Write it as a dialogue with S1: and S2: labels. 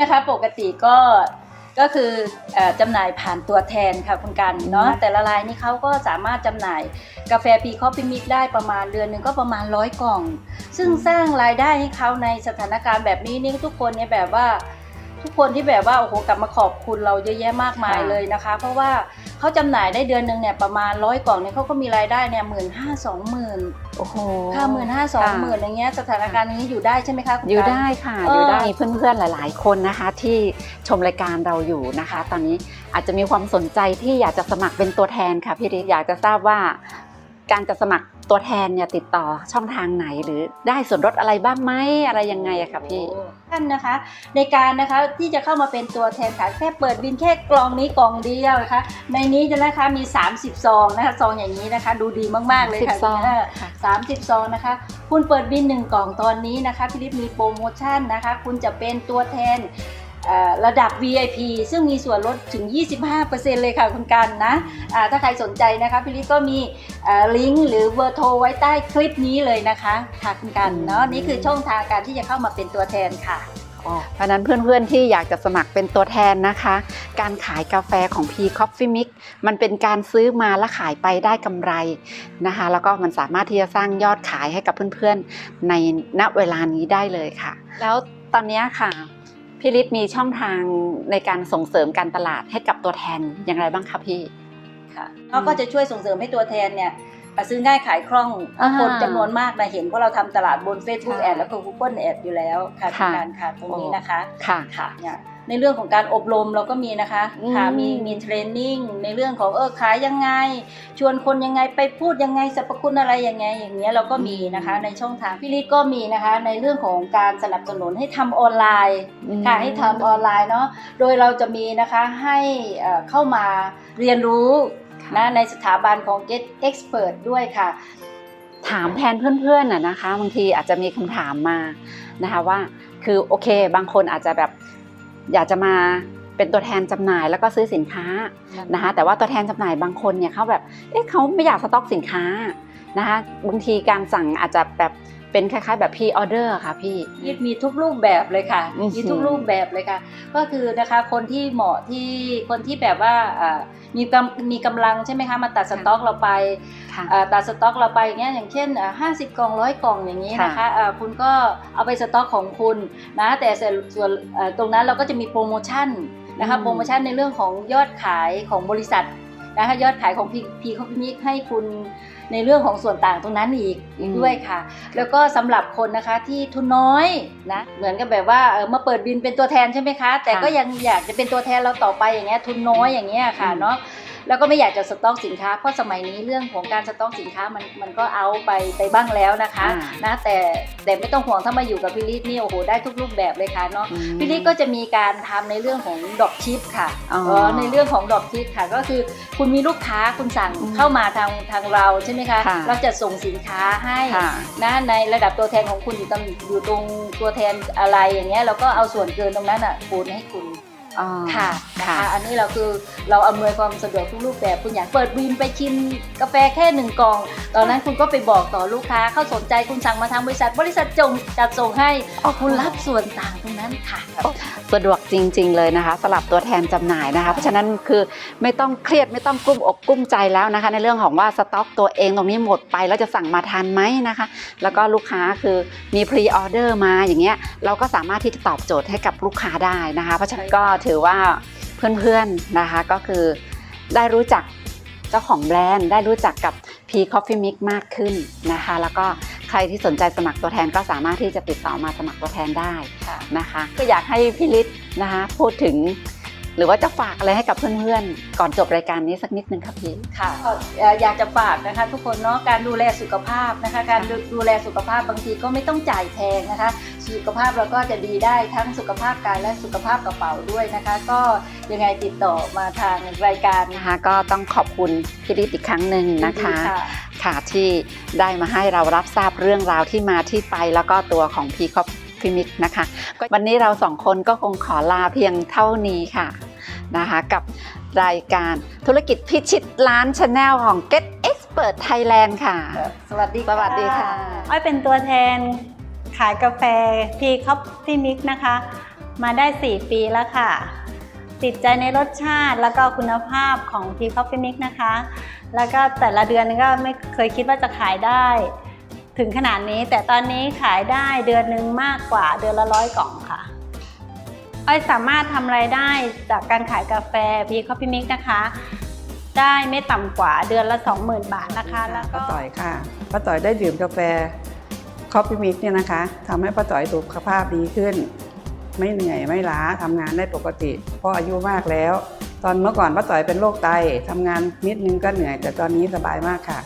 S1: นะคะปกติก็ก็คือเอ่อจำหน่ายผ่านตัวแทนค่ะคุณกันเนาะแต่ละรายนี่เขาก็สามารถจำหน่ายกาแฟปีคอฟฟี่มิกได้ประมาณเดือนหนึ่งก็ประมาณร้อยกล่อง ซึ่งสร้างรายได้ให้เขาในสถานการณ์แบบนี้นี่ทุกคนเนี่ยแบบว่า ทุกคนที่แบบว่าโอ้โหกลับมาขอบคุณเราเยอะแยะมากมาย
S2: ค่ะ
S1: เลยนะคะ เพราะว่าเขาจำหน่ายได้เดือนหนึ่งเนี่ยประมาณร้อยกล่องเนี่ยเขาก็มีรายได้เนี่ยหมื่นห้าสองหมื่น
S2: โอ้โห
S1: ค่าหมื่นห้าสองหมื่นอย่างเงี้ยสถานการณ์อย่างนี้อยู่ได้ใช่ไหมคะคุณ
S2: อยู่
S1: กัน
S2: ได้ค่ะ
S1: เออ
S2: อ
S1: อ
S2: ยู่ได้มีเพื่อนๆหลาย ๆ คนนะคะ ที่ชมรายการเราอยู่นะคะ ตอนนี้อาจจะมีความสนใจที่อยากจะสมัครเป็นตัวแทนค่ะพี่ฤทธิ์อยากจะทราบว่าการจะสมัคร ตัวแทนเนี่ยติดต่อช่องทางไหนหรือได้ส่วนลดอะไรบ้างไหมอะไรยังไงอะคะพี่
S1: ท่านนะคะ ในการนะคะที่จะเข้ามาเป็นตัวแทนขายแค่เปิดบินแค่กล่องนี้กล่องเดียวนะคะในนี้จะนะคะมี 30ซองนะคะซองอย่างนี้นะคะ ดูดีมากๆเลยค่ะ
S2: 30ซอง
S1: เค่ะสามสิบซองนะคะ คุณเปิดบินหนึ่งกล่องตอนนี้นะคะพี่ลิปมีโปรโมชั่นนะคะ คุณจะเป็นตัวแทนเอ่อ ระดับ VIP ซึ่งมีส่วนลดถึง 25%เลยค่ะคุณกันนะอ่าถ้าใครสนใจนะคะพี่ลิปก็มีเอ่อลิงก์หรือเบอร์โทรไว้ใต้คลิปนี้เลยนะคะค่ะคุณกันเนาะนี่คือช่องทางการที่จะเข้ามาเป็นตัวแทนค่ะ
S2: เพราะฉะนั้นเพื่อนๆที่อยากจะสมัครเป็นตัวแทนนะคะ การขายกาแฟของ P Coffee Mix มันเป็นการซื้อมาแล้วขายไปได้กำไรนะคะ แล้วก็มันสามารถที่จะสร้างยอดขายให้กับเพื่อนๆในณเวลานี้ได้เลยค่ะ แล้วตอนนี้ค่ะ พี่ฤทธิ์มีช่องทางในการส่งเสริมการตลาดให้กับตัวแทนอย่างไรบ้างคะพี่
S1: ค่ะ เขาก็จะช่วยส่งเสริมให้ตัวแทนเนี่ย ซื้อง่ายขายคล่อง
S2: อ่า
S1: คนจำนวนมากนะเห็นเพราะเราทำตลาดบน Facebook
S2: ค่ะ
S1: แอดแล้วก็ Google แอดอยู่แล้วค่ะ
S2: ค่ะ
S1: การค่ะตรงนี้นะคะ
S2: ค่ะ
S1: ค่ะเนี่ยในเรื่องของการอบรมเราก็มีนะคะ
S2: อืม
S1: ค่ะมีมีเทรนนิ่งในเรื่องของเออขายยังไง ชวนคนยังไงไปพูดยังไงสรรพคุณอะไรยังไง อย่างเงี้ยเราก็มีนะคะในช่องทางพี่ลิศก็มีนะคะ ในเรื่องของการสนับสนุนให้ทำออนไลน์ค่ะให้ทำออนไลน์เนาะโดยเราจะมีนะคะให้เอ่อเข้ามาเรียนรู้ นะในสถาบันของ Get Expert ด้วยค่ะ
S2: ถามแทนเพื่อนๆน่ะนะคะบางทีอาจจะมีคำถามมานะคะว่าคือโอเค บางคนอาจจะแบบอยากจะมาเป็นตัวแทนจำหน่ายแล้วก็ซื้อสินค้านะคะแต่ว่าตัวแทนจำหน่ายบางคนเนี่ยเขาแบบเอ๊ะเขาไม่อยากสต็อกสินค้านะคะบางทีการสั่งอาจจะแบบ เป็นคล้ายๆ แบบพรีออเดอร์ค่ะพี่
S1: ยีดมีทุกรูปแบบเลยค่ะ
S2: อือหือ
S1: มีทุกรูปแบบเลยค่ะ ก็คือนะคะคนที่เหมาะที่คนที่แบบว่าเอ่อมีกำมีกำลังใช่ไหมคะมาตัดสต็อกเราไป
S2: ค่ะ
S1: เอ่อตัดสต็อกเราไปอย่างเงี้ยอย่างเช่นห้าสิบกล่องร้อยกล่องอย่างนี้นะคะ
S2: ค่ะ
S1: เอ่อคุณก็เอาไปสต็อกของคุณนะแต่ส่วนเอ่อตรงนั้นเราก็จะมีโปรโมชั่นนะคะโปรโมชั่นในเรื่องของยอดขายของบริษัท นะคะยอดขายของพีพีคอฟมิกให้คุณในเรื่องของส่วนต่างตรงนั้นอีก
S2: อืม
S1: ด้วยค่ะ แล้วก็สำหรับคนนะคะที่ทุนน้อยนะเหมือนกับแบบว่าเออมาเปิดบินเป็นตัวแทนใช่ไหมคะ แต่ก็ยังอยากจะเป็นตัวแทนเราต่อไปอย่างเงี้ยทุนน้อยอย่างเงี้ยค่ะ
S2: อืม
S1: เนาะ แล้วก็ไม่อยากจะสต็อกสินค้าเพราะสมัยนี้เรื่องของการสต็อกสินค้ามันมันก็เอาไปไปบ้างแล้วนะคะ
S2: อ่า
S1: นะแต่แต่ไม่ต้องห่วงถ้ามาอยู่กับพี่ลิศนี่โอ้โหได้ทุกรูปแบบเลยค่ะเนาะ
S2: อืม
S1: พี่ลิศก็จะมีการทำในเรื่องของดอกชิปค่ะ
S2: อ๋อ
S1: เออในเรื่องของดอกชิปค่ะก็คือคุณมีลูกค้าคุณสั่ง
S2: อืม
S1: เข้ามาทางทางเราใช่ไหมคะ
S2: ค่ะ
S1: เราจะส่งสินค้าให้
S2: ค่ะ
S1: นะในระดับตัวแทนของคุณอยู่ตรงอยู่ตรงตัวแทนอะไรอย่างเงี้ยเราก็เอาส่วนเกินตรงนั้นอะคูณให้คุณ
S2: อ๋อ
S1: ค่ะนะ
S2: ค่ะ
S1: คะอันนี้เราคือเราอำนวยความสะดวกทุกรูปแบบคุณอยากเปิดบินไปชิมกาแฟแค่หนึ่งกล่อง ตอนนั้นคุณก็ไปบอกต่อลูกค้าเขาสนใจคุณสั่งมาทางบริษัท บริษัทจงจัดส่งให้คุณรับส่วนต่างตรงนั้นค่ะ
S2: สะดวกจริง ๆ เลยนะคะสำหรับตัวแทนจำหน่ายนะคะ เพราะฉะนั้นคือไม่ต้องเครียดไม่ต้องกลุ้มอกกลุ้มใจแล้วนะคะ ในเรื่องของว่าสต็อกตัวเองตรงนี้หมดไปแล้วจะสั่งมาทันไหมนะคะ แล้วก็ลูกค้าคือมีพรีออเดอร์มาอย่างเงี้ยเราก็สามารถที่จะตอบโจทย์ให้กับลูกค้าได้นะคะ เพราะฉะนั้นก็ถือว่าเพื่อนๆนะคะก็คือได้รู้จักเจ้าของแบรนด์ ได้รู้จักกับ P Coffee Mix มากขึ้นนะคะ แล้วก็ใครที่สนใจสมัครตัวแทนก็สามารถที่จะติดต่อมาสมัครตัวแทนได้
S1: ค่ะ
S2: นะคะ ก็อยากให้พี่ฤทธิ์นะคะพูดถึง หรือว่าจะฝากอะไรให้กับเพื่อนๆ ก่อนจบรายการนี้สักนิดนึงครับพี่
S1: ค่ะก็เอ่ออยากจะฝากนะคะ ทุกคนเนาะการดูแลสุขภาพนะคะ การดูดูแลสุขภาพบางทีก็ไม่ต้องจ่ายแพงนะคะ สุขภาพเราก็จะดีได้ทั้งสุขภาพกายและสุขภาพกระเป๋าด้วยนะคะ ก็ยังไงติดต่อมาทางรายการ
S2: นะคะ ก็ต้องขอบคุณพี่ฤทธิ์อีกครั้งหนึ่งนะคะ
S1: ดีค่ะ
S2: ค่ะที่ได้มาให้เรารับทราบเรื่องราวที่มาที่ไปแล้วก็ตัวของพีคอฟฟิมิกนะคะก็วันนี้เราสองคนก็คงขอลาเพียงเท่านี้ค่ะ นะคะกับรายการธุรกิจพิชิตล้านชาแนลของ Get Expert Thailand ค่ะ
S1: สวัสดี
S2: สวัสดีค่ะ
S3: อ้อยเป็นตัวแทนขายกาแฟพีคอฟฟี่มิกนะคะ มาได้ 4 ปีแล้วค่ะ ติดใจในรสชาติแล้วก็คุณภาพของทีคอฟฟี่มิกนะคะ แล้วก็แต่ละเดือนก็ไม่เคยคิดว่าจะขายได้ ถึงขนาดนี้แต่ตอนนี้ขายได้เดือนหนึ่งมากกว่าเดือนละร้อยกล่องค่ะ อ้อยสามารถทำไรายได้จากการขายกาแฟพีคอฟฟี่มิกนะคะ ได้ไม่ต่ำกว่าเดือนละ 20,000 บาทนะคะ แล้วก็
S4: ป้าต่อยค่ะป้าต่อยได้ดื่มกาแฟคอฟฟี่มิกเนี่ยนะคะทำให้ป้าต่อยสุขภาพดีขึ้น ไม่เหนื่อยไม่ล้าทำงานได้ปกติ เพราะอายุมากแล้ว ตอนเมื่อก่อนป้าต่อยเป็นโรคไตทำงานนิดนึงก็เหนื่อย แต่ตอนนี้สบายมากค่ะ